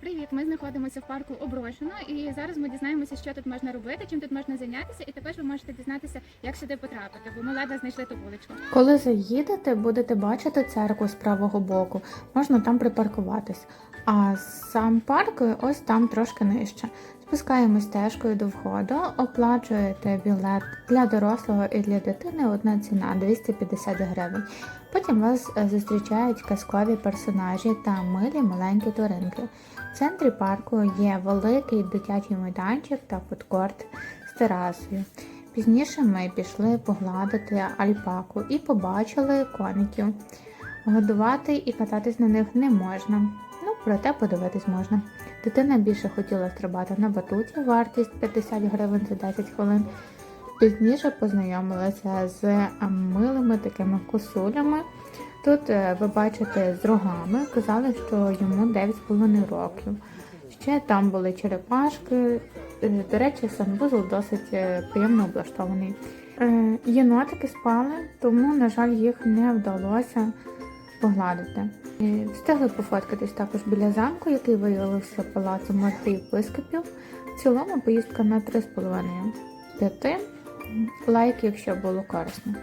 Привіт! Ми знаходимося в парку Оброшено, і зараз ми дізнаємося, що тут можна робити, чим тут можна зайнятися, і також ви можете дізнатися, як сюди потрапити, бо ми ледве знайшли ту вуличку. Коли заїдете, будете бачити церкву з правого боку. Можна там припаркуватись. А сам парк ось там трошки нижче. Спускаємось стежкою до входу, оплачуєте білет для дорослого і для дитини одна ціна 250 гривень. Потім вас е, зустрічають казкові персонажі та милі маленькі тваринки. В центрі парку є великий дитячий майданчик та фудкорт з терасою. Пізніше ми пішли погладити альпаку і побачили коників. Годувати і кататись на них не можна, ну проте подивитись можна. Дитина більше хотіла стрибати на батуті, вартість 50 гривень за 10 хвилин. Пізніше познайомилася з е, милими такими косулями. Тут е, ви бачите з рогами, казали, що йому 9,5 років. Ще там були черепашки. Е, До речі, санвузол досить приємно облаштований. Єнотики спали, тому, на жаль, їх не вдалося погладити. Встигли пофоткатись також біля замку, який виявився палацом єпископів. В цілому поїздка на 3,5 5 лайків, якщо було корисно.